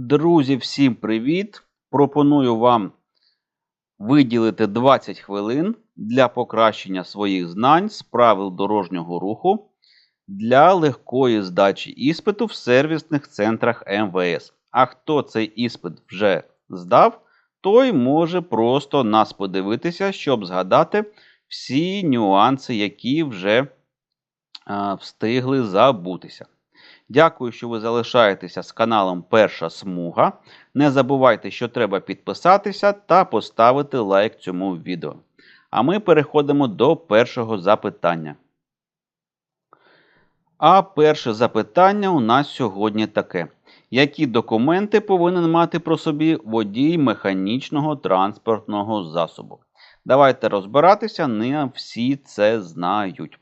Друзі, всім привіт! Пропоную вам виділити 20 хвилин для покращення своїх знань з правил дорожнього руху для легкої здачі іспиту в сервісних центрах МВС. А хто цей іспит вже здав, той може просто нас подивитися, щоб згадати всі нюанси, які вже встигли забутися. Дякую, що ви залишаєтеся з каналом Перша Смуга. Не забувайте, що треба підписатися та поставити лайк цьому відео. А ми переходимо до першого запитання. А перше запитання у нас сьогодні таке: які документи повинен мати про собі водій механічного транспортного засобу? Давайте розбиратися, не всі це знають.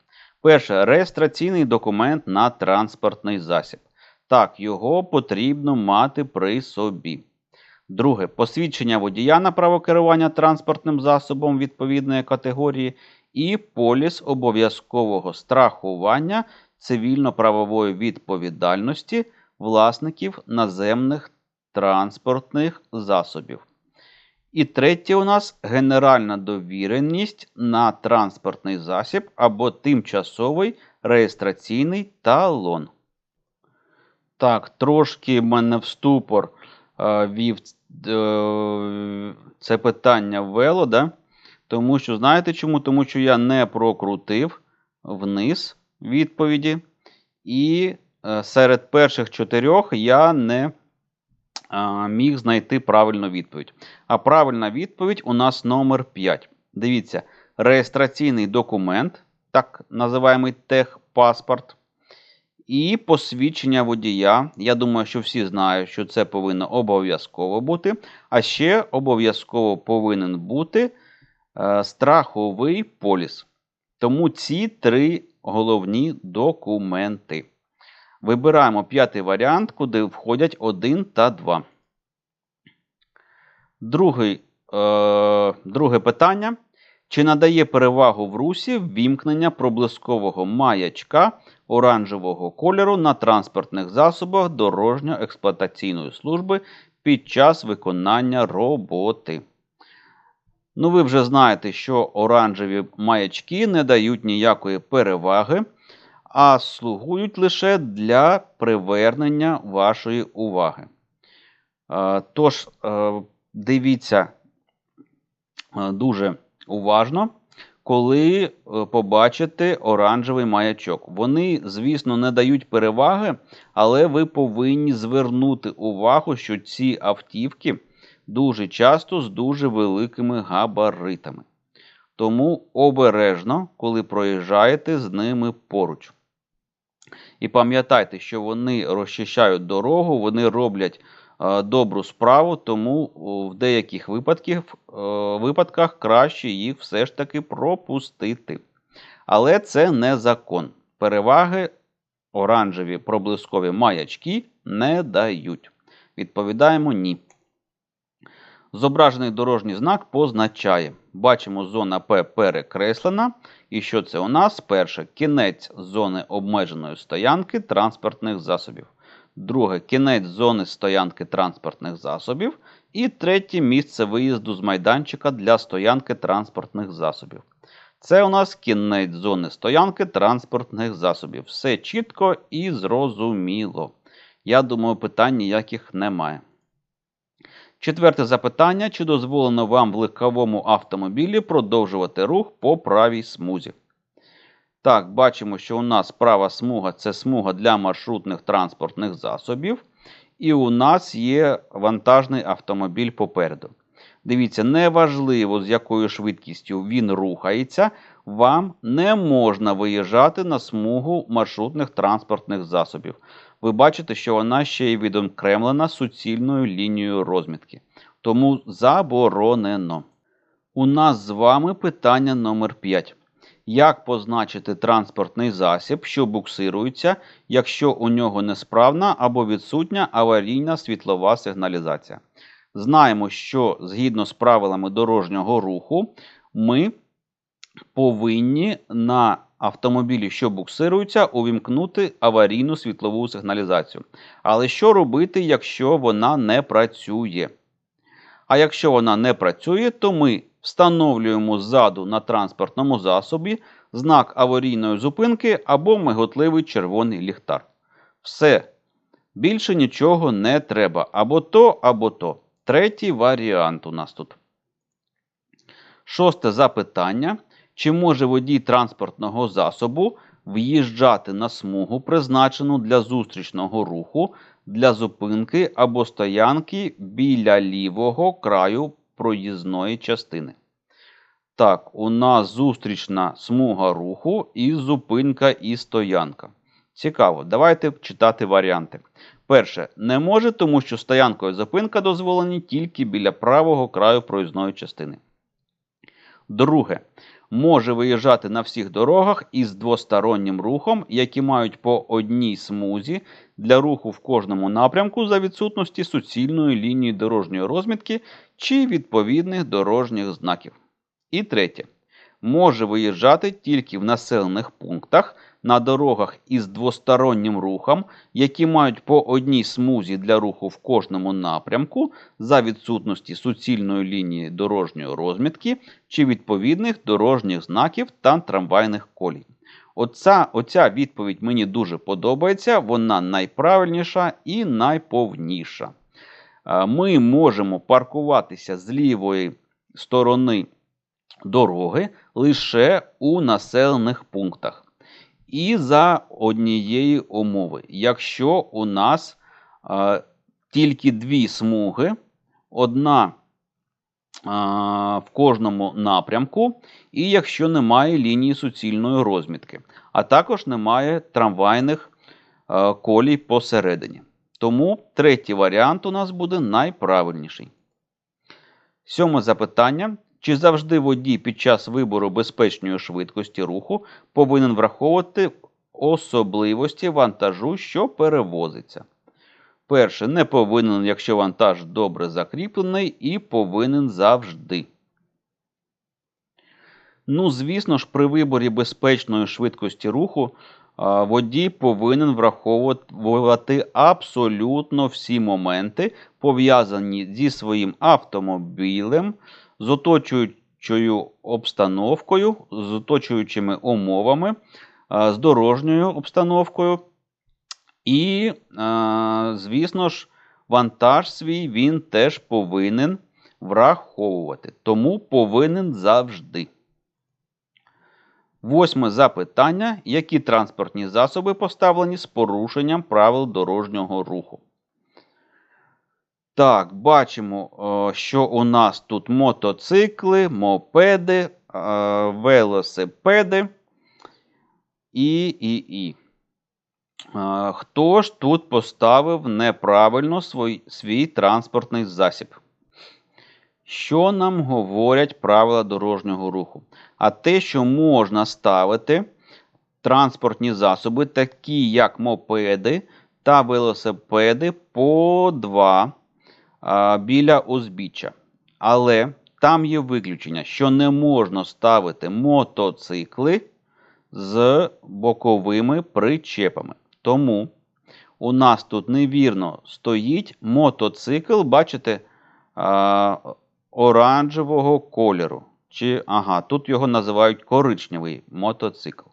Перше, реєстраційний документ на транспортний засіб. Так, його потрібно мати при собі. Друге, посвідчення водія на право керування транспортним засобом відповідної категорії і поліс обов'язкового страхування цивільно-правової відповідальності власників наземних транспортних засобів. І третє у нас генеральна довіреність на транспортний засіб або тимчасовий реєстраційний талон. Так, трошки мене в ступор е, вів е, це питання ввело, да? тому що, знаєте чому? Тому що я не прокрутив вниз відповіді, і е, серед перших чотирьох я не міг знайти правильну відповідь. А правильна відповідь у нас номер 5. Дивіться, реєстраційний документ, так називаємо техпаспорт. І посвідчення водія. Я думаю, що всі знають, що це повинно обов'язково бути. А ще обов'язково повинен бути е, страховий поліс. Тому ці три головні документи. Вибираємо п'ятий варіант, куди входять 1 та 2. Другий, е, Друге питання. Чи надає перевагу в русі ввімкнення проблискового маячка оранжевого кольору на транспортних засобах дорожньо-експлуатаційної служби під час виконання роботи? Ну, ви вже знаєте, що оранжеві маячки не дають ніякої переваги а слугують лише для привернення вашої уваги. Тож, е, дивіться е, дуже уважно, коли е, побачите оранжевий маячок. Вони, звісно, не дають переваги, але ви повинні звернути увагу, що ці автівки дуже часто з дуже великими габаритами. Тому обережно, коли проїжджаєте з ними поруч. І пам'ятайте, що вони розчищають дорогу, вони роблять е, добру справу, тому в деяких випадках, е, випадках краще їх все ж таки пропустити. Але це не закон. Переваги оранжеві проблискові маячки не дають. Відповідаємо ні. Зображений дорожній знак позначає. Бачимо, зона П перекреслена. І що це у нас? Перше кінець зони обмеженої стоянки транспортних засобів. Друге кінець зони стоянки транспортних засобів. І третє місце виїзду з майданчика для стоянки транспортних засобів. Це у нас кінець зони стоянки транспортних засобів. Все чітко і зрозуміло. Я думаю, питань ніяких немає. Четверте запитання: чи дозволено вам в легковому автомобілі продовжувати рух по правій смузі? Так, бачимо, що у нас права смуга це смуга для маршрутних транспортних засобів. І у нас є вантажний автомобіль попереду. Дивіться, неважливо, з якою швидкістю він рухається, вам не можна виїжджати на смугу маршрутних транспортних засобів ви бачите, що вона ще й відокремлена суцільною лінією розмітки. Тому заборонено. У нас з вами питання номер 5. Як позначити транспортний засіб, що буксирується, якщо у нього несправна або відсутня аварійна світлова сигналізація? Знаємо, що згідно з правилами дорожнього руху, ми повинні на автомобілі, що буксируються, увімкнути аварійну світлову сигналізацію. Але що робити, якщо вона не працює? А якщо вона не працює, то ми встановлюємо ззаду на транспортному засобі знак аварійної зупинки або миготливий червоний ліхтар. Все. Більше нічого не треба. Або то, або то. Третій варіант у нас тут. Шосте запитання. Чи може водій транспортного засобу в'їжджати на смугу, призначену для зустрічного руху, для зупинки або стоянки біля лівого краю проїзної частини? Так, у нас зустрічна смуга руху і зупинка і стоянка. Цікаво, давайте читати варіанти. Перше, не може, тому що стоянка і зупинка дозволені тільки біля правого краю проїзної частини. Друге, може виїжджати на всіх дорогах із двостороннім рухом, які мають по одній смузі для руху в кожному напрямку за відсутності суцільної лінії дорожньої розмітки чи відповідних дорожніх знаків. І третє. Може виїжджати тільки в населених пунктах на дорогах із двостороннім рухом, які мають по одній смузі для руху в кожному напрямку за відсутності суцільної лінії дорожньої розмітки чи відповідних дорожніх знаків та трамвайних колій. Оця, оця відповідь мені дуже подобається, вона найправильніша і найповніша. Е, Ми можемо паркуватися з лівої сторони дороги лише у населених пунктах. І за однієї умови, якщо у нас е, тільки дві смуги, одна е, в кожному напрямку, і якщо немає лінії суцільної розмітки, а також немає трамвайних е, колій посередині. Тому третій варіант у нас буде найправильніший. Сьоме запитання. Чи завжди водій під час вибору безпечної швидкості руху повинен враховувати особливості вантажу, що перевозиться? Перше, не повинен, якщо вантаж добре закріплений, і повинен завжди. Ну, звісно ж, при виборі безпечної швидкості руху водій повинен враховувати абсолютно всі моменти, пов'язані зі своїм автомобілем з оточуючою обстановкою, з оточуючими умовами, з дорожньою обстановкою. І, звісно ж, вантаж свій він теж повинен враховувати. Тому повинен завжди. Восьме запитання. Які транспортні засоби поставлені з порушенням правил дорожнього руху? Так, бачимо, що у нас тут мотоцикли, мопеди, велосипеди і. і, і. Хто ж тут поставив неправильно свій, свій транспортний засіб? Що нам говорять правила дорожнього руху? А те, що можна ставити транспортні засоби, такі як мопеди та велосипеди, по два біля узбіччя. Але там є виключення, що не можна ставити мотоцикли з боковими причепами. Тому у нас тут невірно стоїть мотоцикл, бачите, оранжевого кольору. Чи, ага, Тут його називають коричневий мотоцикл.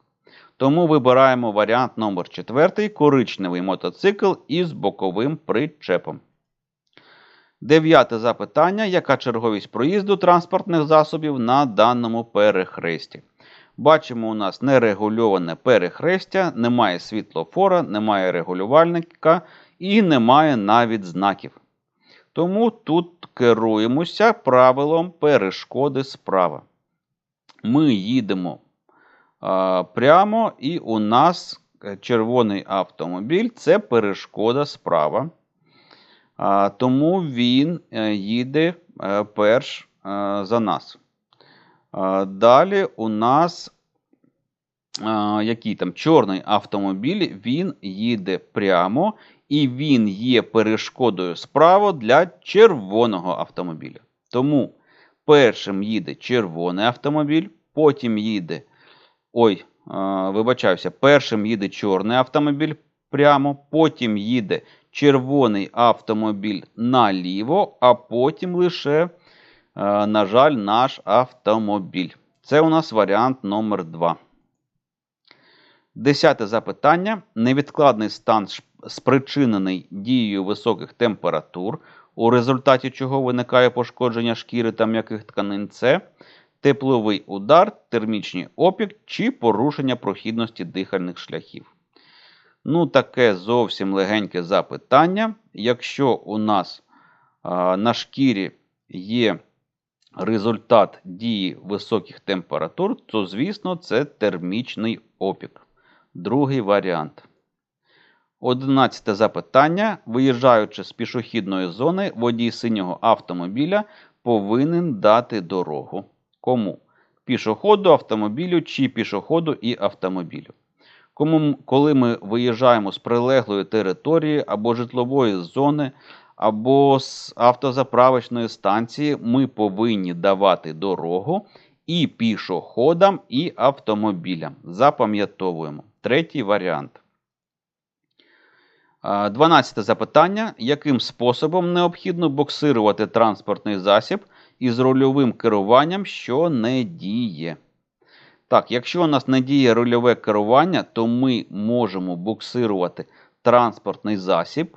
Тому вибираємо варіант номер 4 коричневий мотоцикл із боковим причепом. Дев'яте запитання. Яка черговість проїзду транспортних засобів на даному перехресті? Бачимо, у нас нерегульоване перехрестя, немає світлофора, немає регулювальника і немає навіть знаків. Тому тут керуємося правилом перешкоди справа. Ми їдемо а, прямо, і у нас червоний автомобіль це перешкода справа. Тому він е, їде е, перш е, за нас. Далі у нас який там чорний автомобіль, він їде прямо, і він є перешкодою справа для червоного автомобіля. Тому першим їде червоний автомобіль, потім їде. Ой, вибачаюся, першим їде чорний автомобіль прямо, потім їде червоний автомобіль наліво, а потім лише, е, на жаль, наш автомобіль. Це у нас варіант номер 2. Десяте запитання. Невідкладний стан спричинений дією високих температур, у результаті чого виникає пошкодження шкіри та м'яких тканин. Це тепловий удар, термічний опік чи порушення прохідності дихальних шляхів. Ну, таке зовсім легеньке запитання. Якщо у нас а, на шкірі є результат дії високих температур, то, звісно, це термічний опік. Другий варіант. Одинадцяте запитання. Виїжджаючи з пішохідної зони, водій синього автомобіля повинен дати дорогу. Кому? Пішоходу, автомобілю чи пішоходу і автомобілю. Коли ми виїжджаємо з прилеглої території або житлової зони, або з автозаправочної станції, ми повинні давати дорогу і пішоходам, і автомобілям. Запам'ятовуємо. Третій варіант. А, Дванадцяте запитання. Яким способом необхідно боксирувати транспортний засіб із рульовим керуванням, що не діє? Так, якщо у нас не діє рульове керування, то ми можемо буксирувати транспортний засіб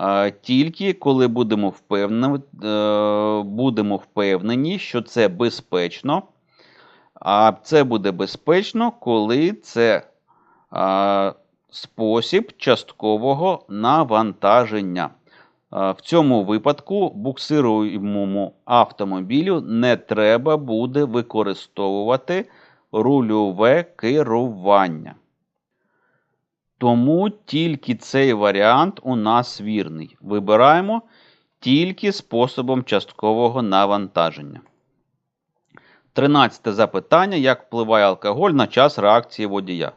е, тільки коли будемо впевнені, е, будемо впевнені, що це безпечно. А це буде безпечно, коли це е, спосіб часткового навантаження. В цьому випадку буксируємому автомобілю не треба буде використовувати рульове керування. Тому тільки цей варіант у нас вірний. Вибираємо тільки способом часткового навантаження. Тринадцяте запитання. Як впливає алкоголь на час реакції водія?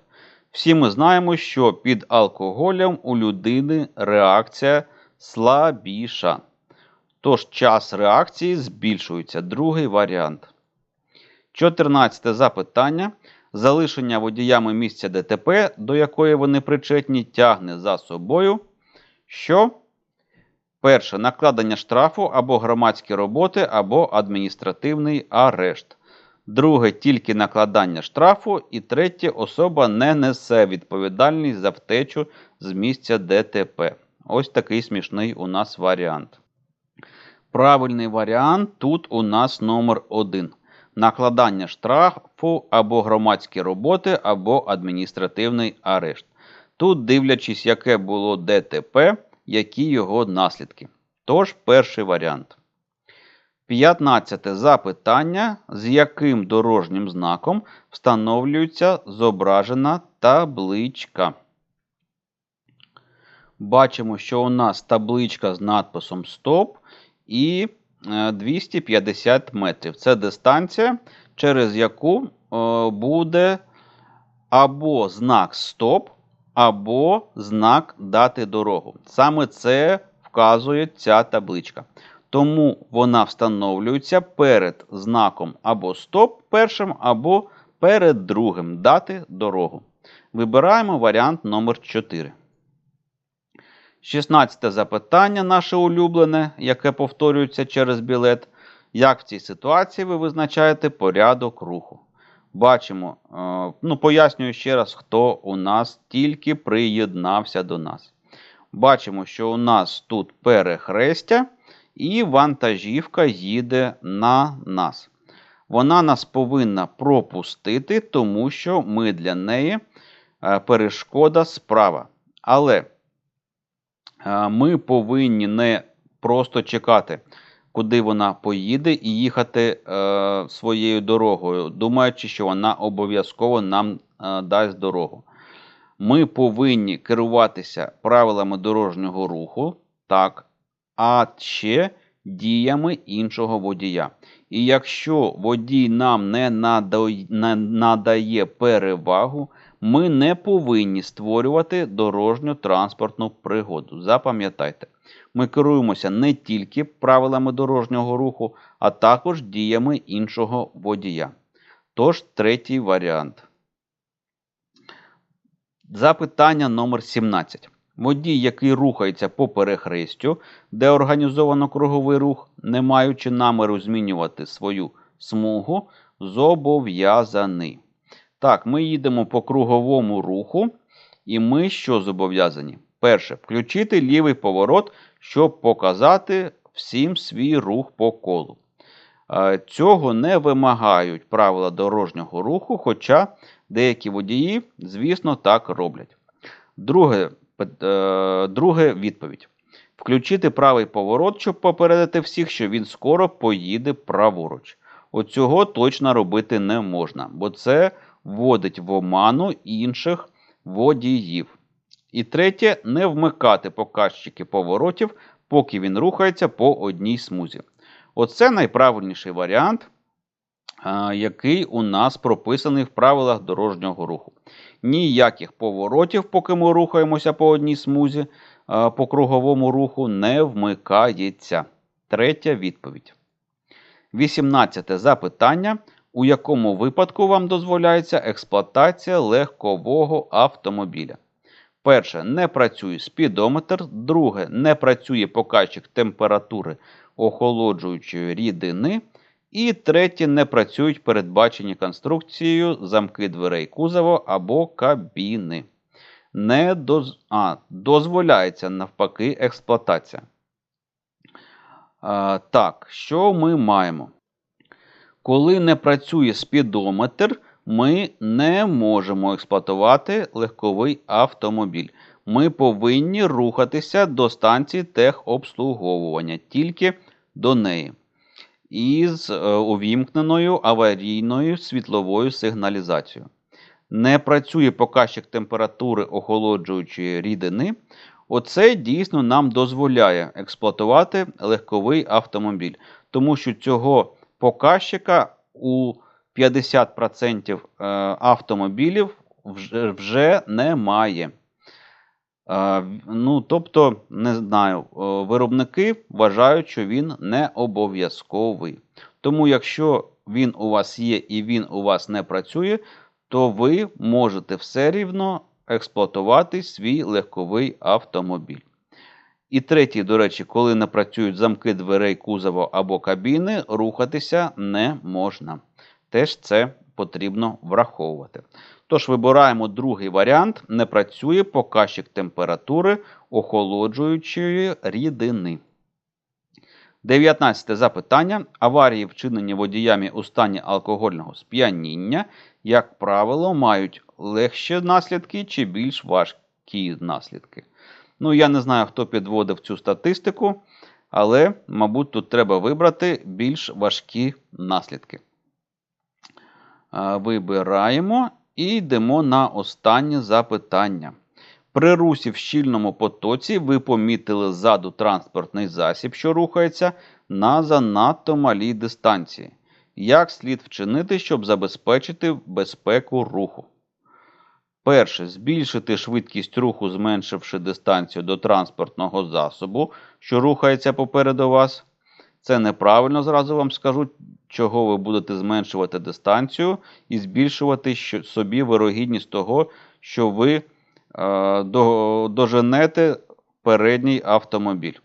Всі ми знаємо, що під алкоголем у людини реакція слабіша. Тож час реакції збільшується. Другий варіант. 14 запитання. Залишення водіями місця ДТП, до якої вони причетні, тягне за собою. Що? Перше. Накладення штрафу або громадські роботи, або адміністративний арешт. Друге тільки накладання штрафу. І третє особа не несе відповідальність за втечу з місця ДТП. Ось такий смішний у нас варіант. Правильний варіант тут у нас номер 1. Накладання штрафу або громадські роботи, або адміністративний арешт. Тут дивлячись, яке було ДТП, які його наслідки. Тож, перший варіант. 15 запитання, з яким дорожнім знаком встановлюється зображена табличка. Бачимо, що у нас табличка з надписом Стоп і 250 метрів. Це дистанція, через яку е, буде або знак Стоп, або знак Дати дорогу. Саме це вказує ця табличка. Тому вона встановлюється перед знаком або стоп першим, або перед другим дати дорогу. Вибираємо варіант номер 4. 16 запитання наше улюблене, яке повторюється через білет. Як в цій ситуації ви визначаєте порядок руху? Бачимо, е, ну пояснюю ще раз, хто у нас тільки приєднався до нас. Бачимо, що у нас тут перехрестя, і вантажівка їде на нас. Вона нас повинна пропустити, тому що ми для неї е, перешкода справа. Але ми повинні не просто чекати, куди вона поїде, і їхати е, своєю дорогою, думаючи, що вона обов'язково нам е, дасть дорогу. Ми повинні керуватися правилами дорожнього руху, так, а ще діями іншого водія. І якщо водій нам не надає перевагу, ми не повинні створювати дорожню транспортну пригоду. Запам'ятайте, ми керуємося не тільки правилами дорожнього руху, а також діями іншого водія. Тож, третій варіант. Запитання номер 17. Водій, який рухається по перехрестю, де організовано круговий рух, не маючи наміру змінювати свою смугу, зобов'язаний. Так, ми їдемо по круговому руху, і ми що зобов'язані? Перше, включити лівий поворот, щоб показати всім свій рух по колу. Е, Цього не вимагають правила дорожнього руху, хоча деякі водії, звісно, так роблять. Друге, е, друге відповідь. Включити правий поворот, щоб попередити всіх, що він скоро поїде праворуч. Оцього точно робити не можна, бо це вводить в оману інших водіїв. І третє, не вмикати показчики поворотів, поки він рухається по одній смузі. Оце найправильніший варіант, який у нас прописаний в правилах дорожнього руху. Ніяких поворотів, поки ми рухаємося по одній смузі, по круговому руху не вмикається. Третя відповідь. 18 запитання. У якому випадку вам дозволяється експлуатація легкового автомобіля? Перше, не працює спідометр. Друге, не працює показчик температури охолоджуючої рідини. І третє, не працюють передбачені конструкцією замки дверей кузова або кабіни. Не доз... а, дозволяється навпаки експлуатація. А, так, що ми маємо? Коли не працює спідометр, ми не можемо експлуатувати легковий автомобіль. Ми повинні рухатися до станції техобслуговування, тільки до неї. Із е, увімкненою аварійною світловою сигналізацією. Не працює показчик температури охолоджуючої рідини. Оце дійсно нам дозволяє експлуатувати легковий автомобіль, тому що цього показчика у 50% е, автомобілів вже, немає. Е, Ну, тобто, не знаю, е, виробники вважають, що він не обов'язковий. Тому, якщо він у вас є і він у вас не працює, то ви можете все рівно експлуатувати свій легковий автомобіль. І третій, до речі, коли не працюють замки дверей кузова або кабіни, рухатися не можна. Теж це потрібно враховувати. Тож вибираємо другий варіант: не працює показчик температури охолоджуючої рідини. 19 запитання. Аварії, вчинені водіями у стані алкогольного сп'яніння, як правило, мають легші наслідки чи більш важкі наслідки. Ну, я не знаю, хто підводив цю статистику, але, мабуть, тут треба вибрати більш важкі наслідки. Вибираємо і йдемо на останнє запитання. При русі в щільному потоці ви помітили ззаду транспортний засіб, що рухається на занадто малій дистанції. Як слід вчинити, щоб забезпечити безпеку руху? Перше, збільшити швидкість руху, зменшивши дистанцію до транспортного засобу, що рухається попереду вас. Це неправильно, зразу вам скажу, чого ви будете зменшувати дистанцію і збільшувати собі вирогідність того, що ви е, доженете передній автомобіль.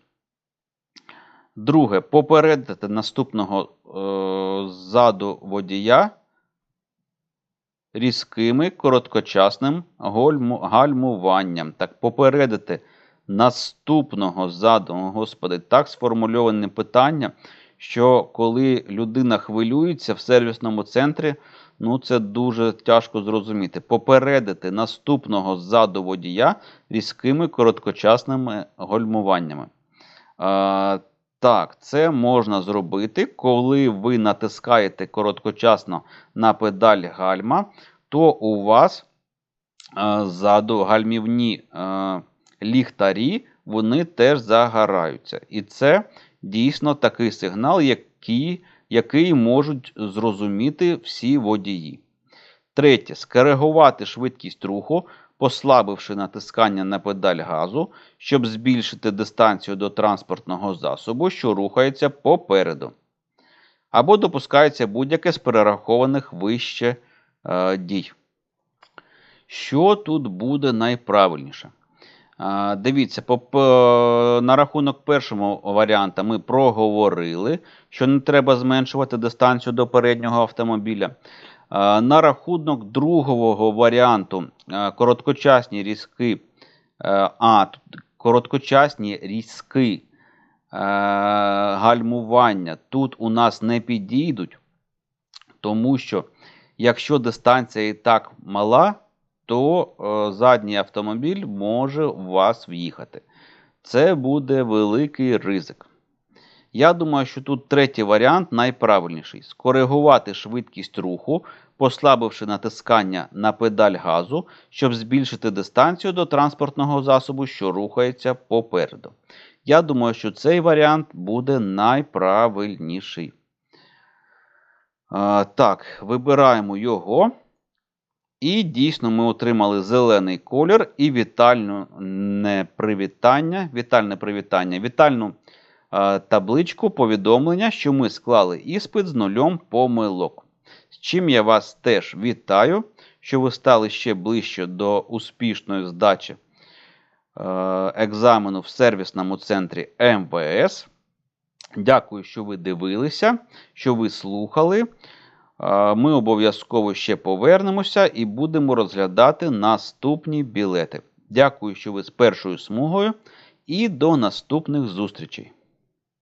Друге, попередити наступного е, ззаду водія різкими короткочасним гальмуванням. Так, попередити наступного ззаду, О, господи, так сформульоване питання, що коли людина хвилюється в сервісному центрі, ну це дуже тяжко зрозуміти. Попередити наступного ззаду водія різкими короткочасними гальмуваннями. Так, це можна зробити, коли ви натискаєте короткочасно на педаль гальма, то у вас е, ззаду гальмівні е, ліхтарі вони теж загораються. І це дійсно такий сигнал, який, який можуть зрозуміти всі водії. Третє. Скоригувати швидкість руху, послабивши натискання на педаль газу, щоб збільшити дистанцію до транспортного засобу, що рухається попереду. Або допускається будь-яке з перерахованих вище е, дій. Що тут буде найправильніше? А, Дивіться, по, по- на рахунок першого варіанта ми проговорили, що не треба зменшувати дистанцію до переднього автомобіля. На рахунок другого варіанту короткочасні різки, а, короткочасні різки гальмування тут у нас не підійдуть, тому що якщо дистанція і так мала, то е, задній автомобіль може в вас в'їхати. Це буде великий ризик. Я думаю, що тут третій варіант найправильніший: скоригувати швидкість руху, послабивши натискання на педаль газу, щоб збільшити дистанцію до транспортного засобу, що рухається попереду. Я думаю, що цей варіант буде найправильніший. А, так, вибираємо його. І дійсно ми отримали зелений колір і вітальну не привітання, вітальне привітання, вітальну табличку повідомлення, що ми склали іспит з нульом помилок. З чим я вас теж вітаю, що ви стали ще ближче до успішної здачі е, екзамену в сервісному центрі МВС. Дякую, що ви дивилися, що ви слухали. Е, Ми обов'язково ще повернемося і будемо розглядати наступні білети. Дякую, що ви з першою смугою, і до наступних зустрічей.